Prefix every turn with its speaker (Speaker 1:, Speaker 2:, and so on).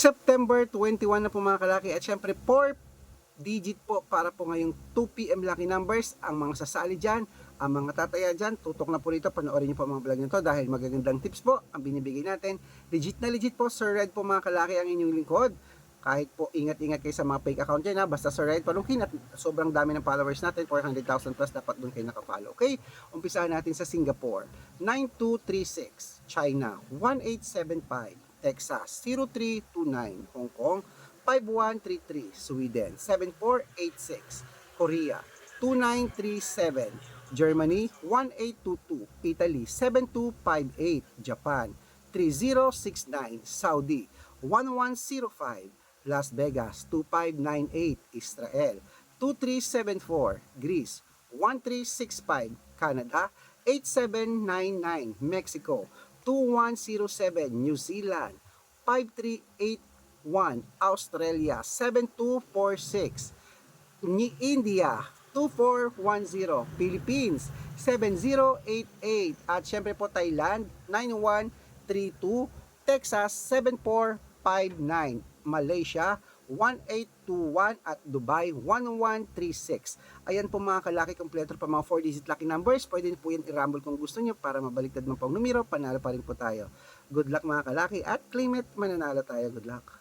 Speaker 1: September 21 na po mga kalaki at syempre 4 digit po para po ngayong 2pm lucky numbers ang mga sasali dyan ang mga tataya dyan, tutok na po rito, panoorin niyo po ang mga vlog nito dahil magagandang tips po ang binibigay natin. Legit na legit po, Sir Red po mga kalaki ang inyong lingkod. Kahit po ingat-ingat kayo sa mga fake account dyan ha, basta Sir Red palungkin at sobrang dami ng followers natin, 400,000 plus dapat doon kayo nakafollow. Okay, umpisahan natin sa Singapore, 9236, China, 1875, Texas, 0329, Hong Kong, 5133, Sweden, 7486, Korea, 2937, Germany 1822, Italy 7258, Japan 3069, Saudi 1105, Las Vegas 2598, Israel 2374, Greece 1365, Canada 8799, Mexico 2107, New Zealand. 5381, Australia. 7246, ni India. 2410, Philippines. 7088 at syempre po Thailand. 9132, Texas. 7459, Malaysia 1821 at Dubai 1136. Ayan po mga kalaki kompleto pa mga 4 digit lucky numbers. Pwede po yan i-rumble kung gusto nyo para mabaliktad man po ang numero. Panalo pa rin po tayo. Good luck mga kalaki at claim it mananalo tayo. Good luck.